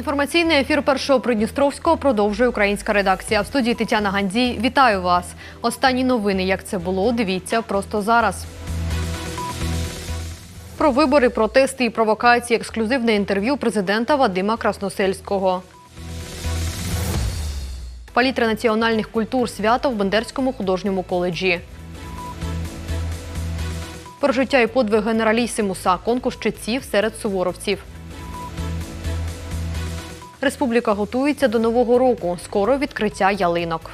Інформаційний ефір першого Придністровського продовжує українська редакція. В студії Тетяна Гандзій. Вітаю вас. Останні новини, як це було, дивіться просто зараз. Про вибори, протести і провокації. Ексклюзивне інтерв'ю президента Вадима Красносельського. Палітра національних культур свято в Бендерському художньому коледжі. Про життя і подвиг генералісімуса. Конкурс читців серед суворовців. Республіка готується до нового року. Скоро відкриття ялинок.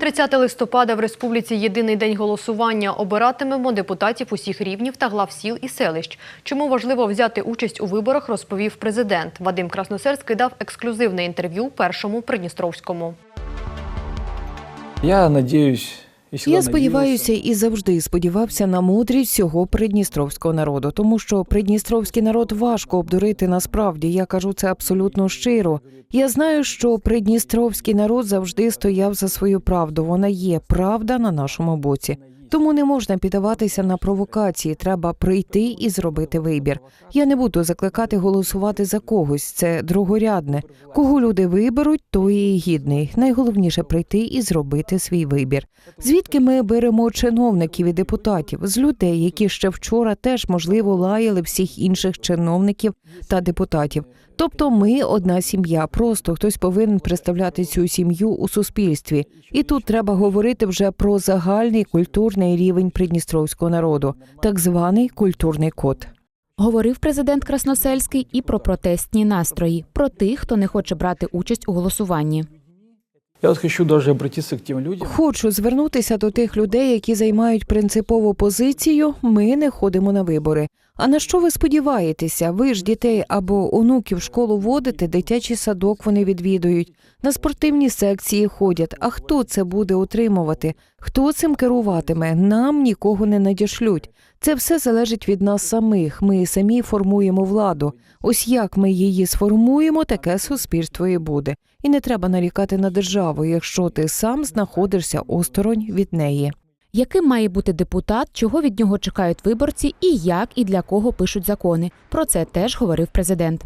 «30 листопада в республіці єдиний день голосування. Обиратимемо депутатів усіх рівнів та глав сіл і селищ. Чому важливо взяти участь у виборах, розповів президент. Вадим Красносерський дав ексклюзивне інтерв'ю першому Придністровському. Я надіюсь, Я сподіваюся і завжди сподівався на мудрість всього придністровського народу, тому що придністровський народ важко обдурити насправді. Я кажу це абсолютно щиро. Я знаю, що придністровський народ завжди стояв за свою правду. Вона є правда на нашому боці. Тому не можна піддаватися на провокації. Треба прийти і зробити вибір. Я не буду закликати голосувати за когось. Це другорядне. Кого люди виберуть, той і гідний. Найголовніше прийти і зробити свій вибір. Звідки ми беремо чиновників і депутатів з людей, які ще вчора теж можливо лаяли всіх інших чиновників та депутатів. Тобто, ми одна сім'я. Просто хтось повинен представляти цю сім'ю у суспільстві. І тут треба говорити вже про загальний культурний рівень придністровського народу, так званий культурний код. Говорив президент Красносельський і про протестні настрої, про тих, хто не хоче брати участь у голосуванні. Я вот хочу даже обратиться к тем людям, Хочу звернутися до тих людей, які займають принципову позицію. Ми не ходимо на вибори. А на що ви сподіваєтеся? Ви ж дітей або онуків школу водите, дитячий садок вони відвідують, на спортивні секції ходять. А хто це буде утримувати? Хто цим керуватиме? Нам нікого не надішлють. Це все залежить від нас самих. Ми самі формуємо владу. Ось як ми її сформуємо, таке суспільство і буде. І не треба нарікати на державу, якщо ти сам знаходишся осторонь від неї. Яким має бути депутат, чого від нього чекають виборці, і як і для кого пишуть закони. Про це теж говорив президент.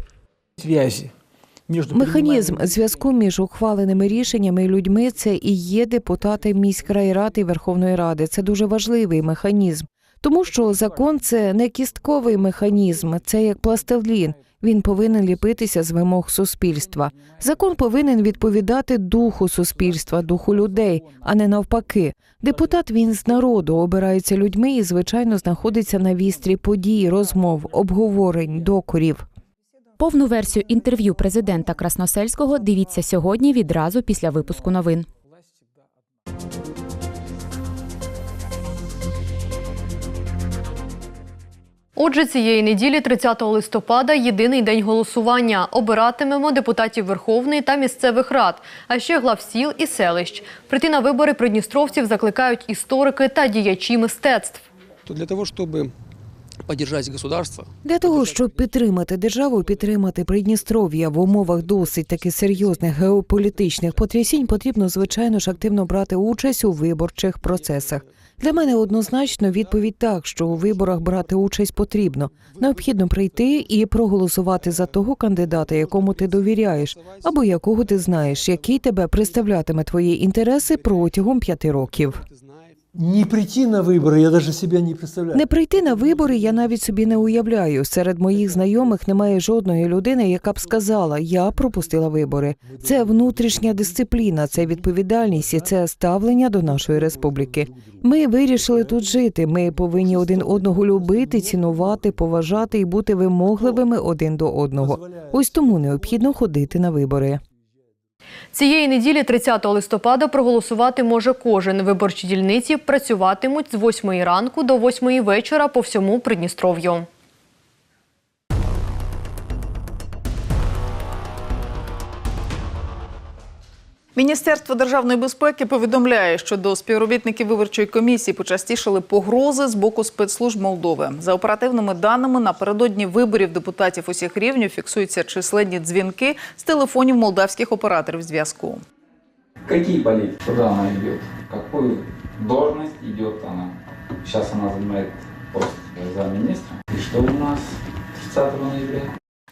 между Механізм зв'язку між ухваленими рішеннями і людьми це і є депутати міськрайради і Верховної Ради. Це дуже важливий механізм, тому що закон це не кістковий механізм, це як пластилін. Він повинен ліпитися з вимог суспільства. Закон повинен відповідати духу суспільства, духу людей, а не навпаки. Депутат він з народу обирається людьми і, звичайно, знаходиться на вістрі подій, розмов, обговорень, докорів. Повну версію інтерв'ю президента Красносельського дивіться сьогодні відразу після випуску новин. Отже, цієї неділі, 30 листопада, єдиний день голосування. Обиратимемо депутатів Верховної та місцевих рад, а ще глав сіл і селищ. Прийти на вибори придністровців закликають історики та діячі мистецтв. для того, чтобы поддержать государство, Для того, щоб підтримати державу, підтримати Придністров'я в умовах досить таки серйозних геополітичних потрясінь, потрібно звичайно ж активно брати участь у виборчих процесах. Для мене однозначно відповідь так, що у виборах брати участь потрібно. Необхідно прийти і проголосувати за того кандидата, якому ти довіряєш, або якого ти знаєш, який тебе представлятиме твої інтереси протягом п'яти років. ты знаешь, Не прийти на выборы я даже себя не представляю. Не прийти на вибори я навіть собі не уявляю. Серед моїх знайомих немає жодної людини, яка б сказала, я пропустила вибори. Це внутрішня дисципліна, це відповідальність і це ставлення до нашої республіки. Ми вирішили тут жити. Ми повинні один одного любити, цінувати, поважати і бути вимогливими один до одного. Ось тому необхідно ходити на вибори. Цієї неділі, 30 листопада, проголосувати може кожен. Виборчі дільниці працюватимуть з 8 ранку до 8 вечора по всьому Придністров'ю. Міністерство державної безпеки повідомляє, що до співробітників виборчої комісії почастішали погрози з боку спецслужб Молдови. За оперативними даними, напередодні виборів депутатів усіх рівнів фіксуються численні дзвінки з телефонів молдавських операторів зв'язку. Какие политики? Куда она идет? Какую должность идет она? Сейчас она занимает пост замминистра. И что у нас 30 ноября?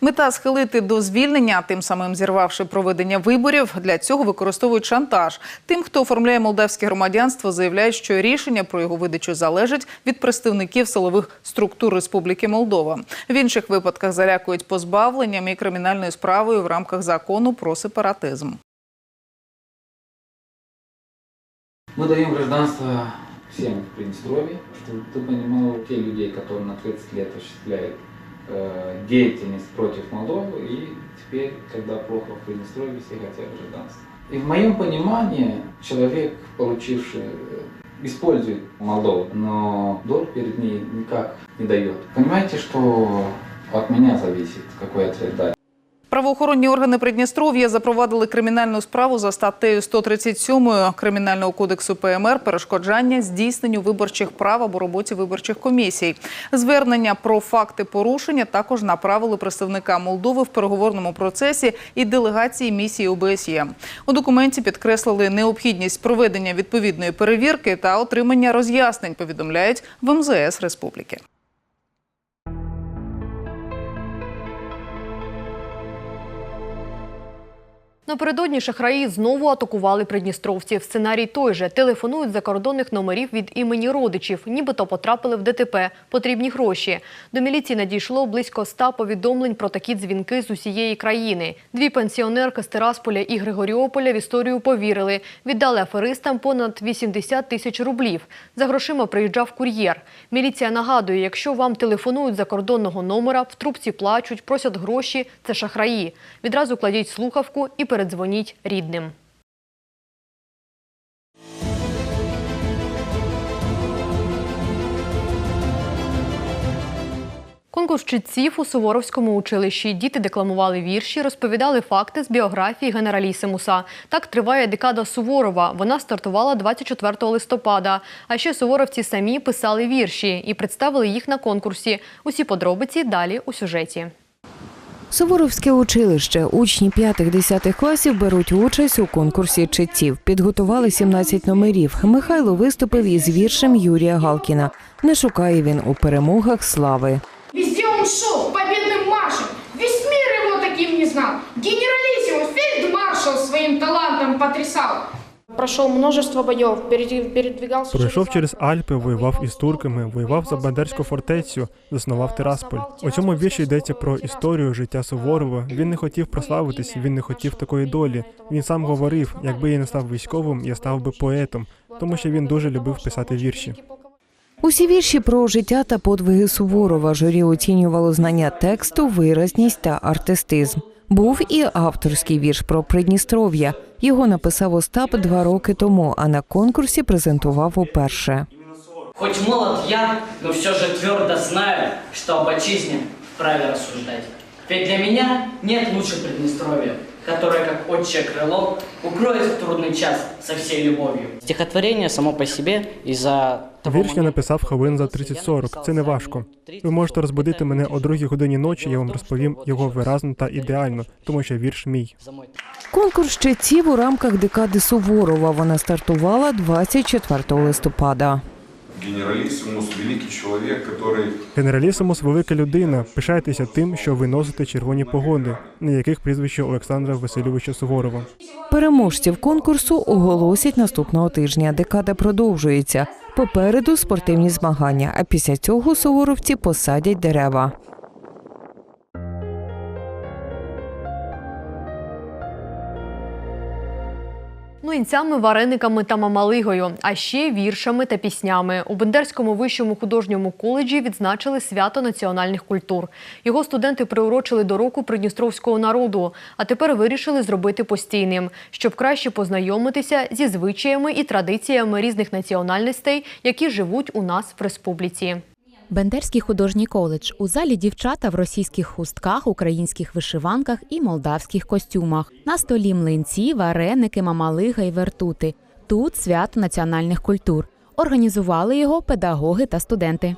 Мета схилити до звільнення, тим самим зірвавши проведення виборів. Для цього використовують шантаж. Тим, хто оформляє молдавське громадянство, заявляють, що рішення про його видачу залежить від представників силових структур Республіки Молдова. В інших випадках залякують позбавленням і кримінальною справою в рамках закону про сепаратизм. Мы даем гражданство всем в Приднестровье, чтобы ты понимал, те людей, которые на 30 лет осуществляют э, деятельность против Молдовы, и теперь, когда плохо в Приднестровье, все хотят гражданство. И в моем понимании человек, получивший, э, использует Молдову, но долг перед ней никак не дает. Понимаете, что от меня зависит, какой ответ дать. Правоохоронні органи Придністров'я запровадили кримінальну справу за статтею 137 Кримінального кодексу ПМР перешкоджання здійсненню виборчих прав або роботі виборчих комісій. Звернення про факти порушення також направили представника Молдови в переговорному процесі і делегації місії ОБСЄ. У документі підкреслили необхідність проведення відповідної перевірки та отримання роз'яснень. Повідомляють в МЗС Республіки. Напередодні шахраї знову атакували придністровців. Сценарій той же. Телефонують закордонних номерів від імені родичів, нібито потрапили в ДТП. Потрібні гроші. До міліції надійшло близько ста повідомлень про такі дзвінки з усієї країни. Дві пенсіонерки з Тирасполя і Григоріополя в історію повірили. Віддали аферистам понад 80 тисяч рублів. За грошима приїжджав кур'єр. Міліція нагадує, якщо вам телефонують закордонного номера, в трубці плачуть, просять гроші – це шахраї. Відразу кладіть слухавку і передзвоніть рідним. Конкурс читців у Суворовському училищі. Діти декламували вірші, розповідали факти з біографії генералісимуса. Так триває декада Суворова. Вона стартувала 24 листопада. А ще суворовці самі писали вірші і представили їх на конкурсі. Усі подробиці далі у сюжеті. Суворовське училище. Учні 5-10 класів беруть участь у конкурсі читців. Підготували 17 номерів. Михайло виступив із віршем Юрія Галкіна. Не шукає він у перемогах слави. Везде он шел победным маршем. Весь мир его таким не знал. Генералиссимус, фельдмаршал своим талантом потрясал. Прошел множество боев, перед- передвигался... Пройшов через Альпи, воював із турками, воював за Бандерську фортецю, заснував Тирасполь. У цьому вірші йдеться про історію життя Суворова. Він не хотів прославитись, він не хотів такої долі. Він сам говорив: якби я не став військовим, я став би поетом, тому що він дуже любив писати вірші. Усі вірші про життя та подвиги Суворова журі оцінювало знання тексту, виразність та артистизм. Був і авторський вірш про Придністров'я. Його написав Остап два роки тому, а на конкурсі презентував уперше. Хоч молод я, но все же твердо знаю, что об отчизне вправе рассуждать. Ведь для меня нет лучше Приднестровья, которое, как отчее крыло, укроет в трудный час со всей любовью. Стихотворение само по себе из-за Вірш я написав хвилин за 30-40. Це не важко. Ви можете розбудити мене о другій годині ночі. Я вам розповім його виразно та ідеально, тому що вірш мій. Конкурс читців у рамках декади Суворова. Вона стартувала 24 листопада. Генералиссимус – великий чоловік, який... Генералісимус велика людина. Пишайтеся тим, що ви носите червоні погони, на яких прізвище Олександра Васильовича Суворова. Переможців конкурсу оголосять наступного тижня. Декада продовжується. Попереду спортивні змагання, а після цього суворовці посадять дерева. Млинцями, варениками та мамалигою, а ще віршами та піснями. У Бендерському вищому художньому коледжі відзначили свято національних культур. Його студенти приурочили до року придністровського народу, а тепер вирішили зробити постійним, щоб краще познайомитися зі звичаями і традиціями різних національностей, які живуть у нас в республіці. Бендерський художній коледж. У залі дівчата в російських хустках, українських вишиванках і молдавських костюмах. На столі млинці, вареники, мамалига і вертути. Тут свято національних культур. Організували його педагоги та студенти.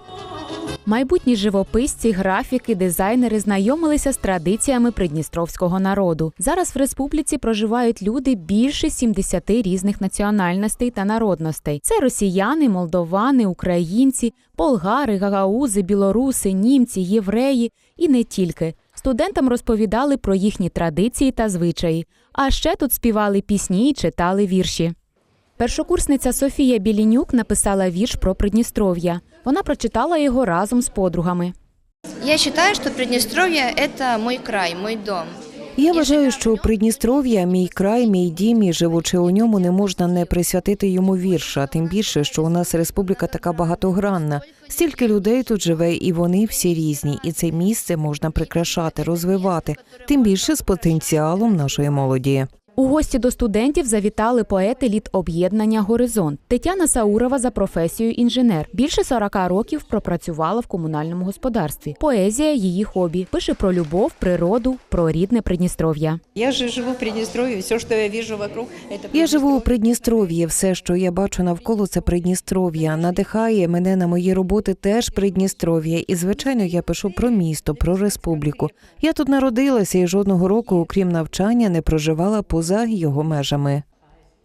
Майбутні живописці, графіки, дизайнери знайомилися з традиціями придністровського народу. Зараз в республіці проживають люди більше 70 різних національностей та народностей. Це росіяни, молдовани, українці, болгари, гагаузи, білоруси, німці, євреї і не тільки. Студентам розповідали про їхні традиції та звичаї. А ще тут співали пісні і читали вірші. Першокурсниця Софія Білінюк написала вірш про Придністров'я. Вона прочитала його разом з подругами. Я считаю, что Приднестровье – это мой край, мой дом. Я вважаю, що Придністров'я мій край, мій дім, і живучи у ньому, не можна не присвятити йому вірша. Тим більше, що у нас республіка така багатогранна. Стільки людей тут живе, і вони всі різні. І це місце можна прикрашати, розвивати, тим більше з потенціалом нашої молоді. У гості до студентів завітали поети літ об'єднання Горизонт. Тетяна Саурова за професією інженер. Більше 40 років пропрацювала в комунальному господарстві. Поезія її хобі. Пише про любов, природу, про рідне Придністров'я. Я же живу в Приднестровье, все, что я вижу вокруг, это Я живу у Придністров'ї. Все, що я бачу навколо, це Придністров'я. Надихає мене на мої роботи теж Придністров'я. І звичайно, я пишу про місто, про республіку. Я тут народилася і жодного року, окрім навчання, не проживала поза його межами.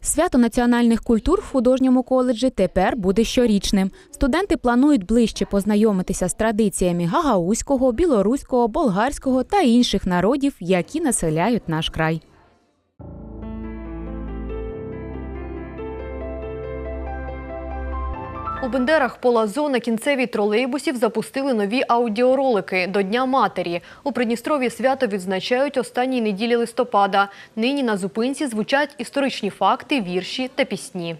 Свято національних культур в художньому коледжі тепер буде щорічним. Студенти планують ближче познайомитися з традиціями гагаузького, білоруського, болгарського та інших народів, які населяють наш край. У Бендерах Полазо на кінцевій тролейбусів запустили нові аудіоролики до Дня матері. У Придністрові свято відзначають останній неділі листопада. Нині на зупинці звучать історичні факти, вірші та пісні.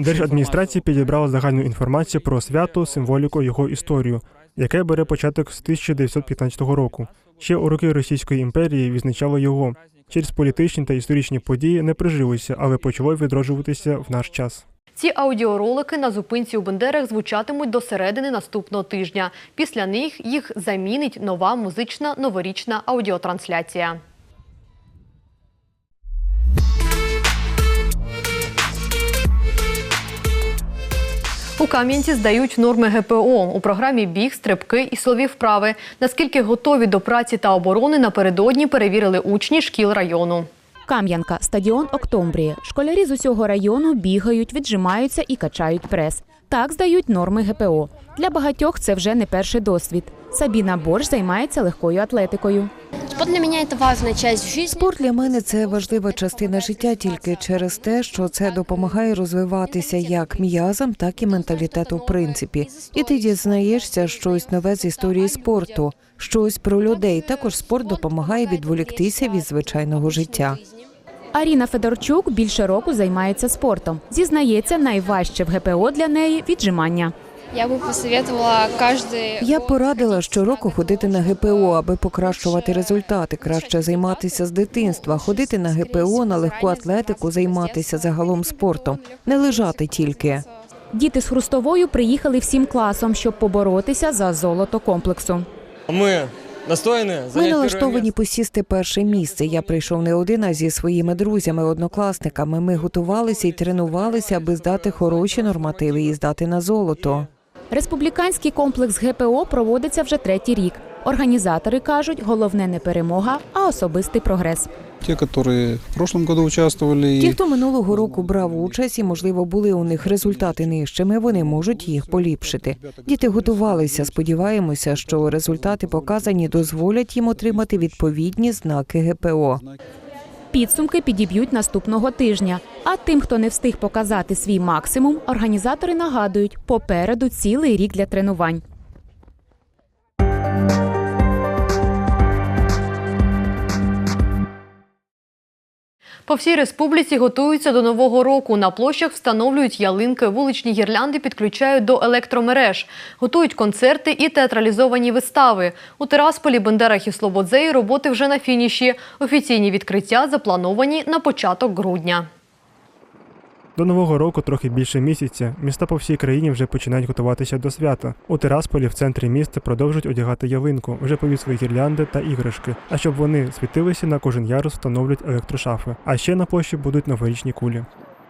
Держадміністрація підібрала загальну інформацію про свято, символіку, його історію, яке бере початок з 1915 року. Ще у роки Російської імперії відзначало його. Через політичні та історичні події не прижилося, але почало відроджуватися в наш час. Ці аудіоролики на зупинці у Бендерах звучатимуть до середини наступного тижня. Після них їх замінить нова музична новорічна аудіотрансляція. У Кам'янці здають норми ГПО у програмі біг, стрибки і силові вправи. Наскільки готові до праці та оборони напередодні перевірили учні шкіл району. Кам'янка, стадіон Октомбрія. Школярі з усього району бігають, віджимаються і качають прес. Так здають норми ГПО. Для багатьох це вже не перший досвід. Сабіна Борщ займається легкою атлетикою. Спорт для меня это важная часть жизни. Спорт для мене це важлива частина життя тільки через те, що це допомагає розвиватися як м'язам, так і менталітету в принципі. І ти дізнаєшся щось нове з історії спорту, щось про людей. Також спорт допомагає відволіктися від звичайного життя. Аріна Федорчук більше року займається спортом. Зізнається, найважче в ГПО для неї віджимання. Я бы посоветовала каждый... Я б порадила щороку ходити на ГПО, аби покращувати результати. Краще займатися з дитинства, ходити на ГПО, на легку атлетику, займатися загалом спортом, не лежати тільки. Діти з Хрустовою приїхали всім класом, щоб поборотися за золото комплексу. Ми Ми налаштовані посісти перше місце. Я прийшов не один, а зі своїми друзями, однокласниками. Ми готувалися і тренувалися, аби здати хороші нормативи і здати на золото. Республіканський комплекс ГПО проводиться вже третій рік. Організатори кажуть, головне не перемога, а особистий прогрес. Те, которые в прошлом году участвовали, Ті, хто минулого року брав участь і, можливо, були у них результати нижчими, вони можуть їх поліпшити. Діти готувалися. Сподіваємося, що результати показані дозволять їм отримати відповідні знаки ГПО. Підсумки підіб'ють наступного тижня. А тим, хто не встиг показати свій максимум, організатори нагадують, попереду цілий рік для тренувань. По всій республіці готуються до нового року. На площах встановлюють ялинки, вуличні гірлянди підключають до електромереж, готують концерти і театралізовані вистави. У Терасполі, Бендерах і Слободзеї роботи вже на фініші. Офіційні відкриття заплановані на початок грудня. До нового року трохи більше місяця. Міста по всій країні вже починають готуватися до свята. У Тирасполі в центрі міста продовжують одягати ялинку, вже повісили гірлянди та іграшки. А щоб вони світилися на кожен ярус, встановлюють електрошафи. А ще на площі будуть новорічні кулі.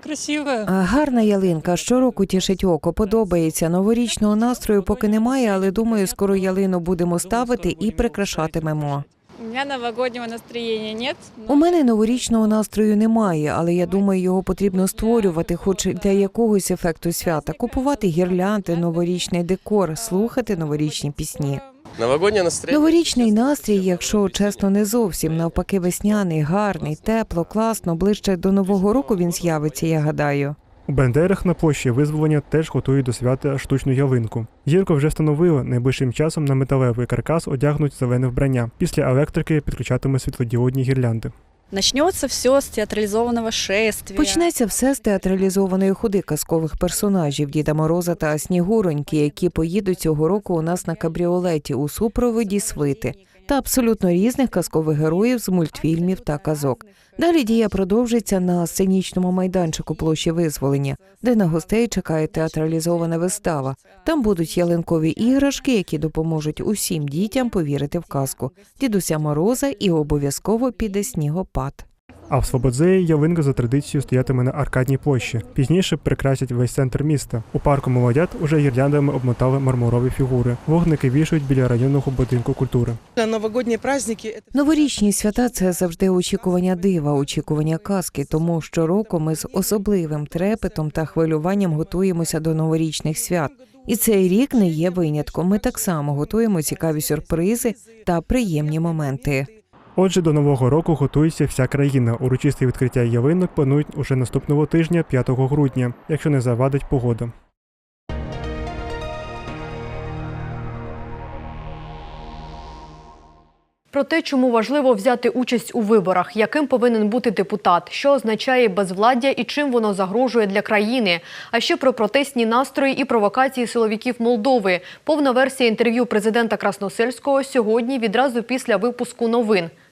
красивая. А Гарна ялинка щороку тішить око, подобається. Новорічного настрою поки немає, але думаю, скоро ялину будемо ставити і прикрашатимемо. У меня новогоднего настроения нет. У мене новорічного настрою немає, але я думаю, його потрібно створювати, хоч для якогось ефекту свята, купувати гірлянди, новорічний декор, слухати новорічні пісні. Новогоднее настроение. Новорічний настрій, якщо чесно, не зовсім навпаки, весняний, гарний, тепло, класно. Ближче до нового року він з'явиться. Я гадаю. У Бендерах на площі визволення теж готують до свята штучну ялинку. Зірку вже встановили найближчим часом на металевий каркас одягнуть зелене вбрання. Після електрики підключатимуть світлодіодні гірлянди. Начнется все с театрализованного шествия. Почнеться все з театралізованої ходи казкових персонажів Діда Мороза та Снігуроньки, які поїдуть цього року у нас на кабріолеті у супроводі свити та абсолютно різних казкових героїв з мультфільмів та казок. Далі дія продовжиться на сценічному майданчику площі визволення, де на гостей чекає театралізована вистава. Там будуть ялинкові іграшки, які допоможуть усім дітям повірити в казку. Дідуся Мороза і обов'язково піде снігопад. А в Слободзеї ялинка за традицією стоятиме на аркадній площі. Пізніше прикрасять весь центр міста. У парку молодят уже гірляндами обмотали мармурові фігури. Вогники вішають біля районного будинку культури. Новогодние праздники. Новорічні свята це завжди очікування дива, очікування казки. Тому щороку ми з особливим трепетом та хвилюванням готуємося до новорічних свят. І цей рік не є винятком. Ми так само готуємо цікаві сюрпризи та приємні моменти. Отже, до нового року готується вся країна. Урочисте відкриття ялинок планують уже наступного тижня, 5 грудня, якщо не завадить погода. Про те, чому важливо взяти участь у виборах, яким повинен бути депутат, що означає безвладдя і чим воно загрожує для країни. А ще про протестні настрої і провокації силовиків Молдови. Повна версія інтерв'ю президента Красносельського сьогодні відразу після випуску новин.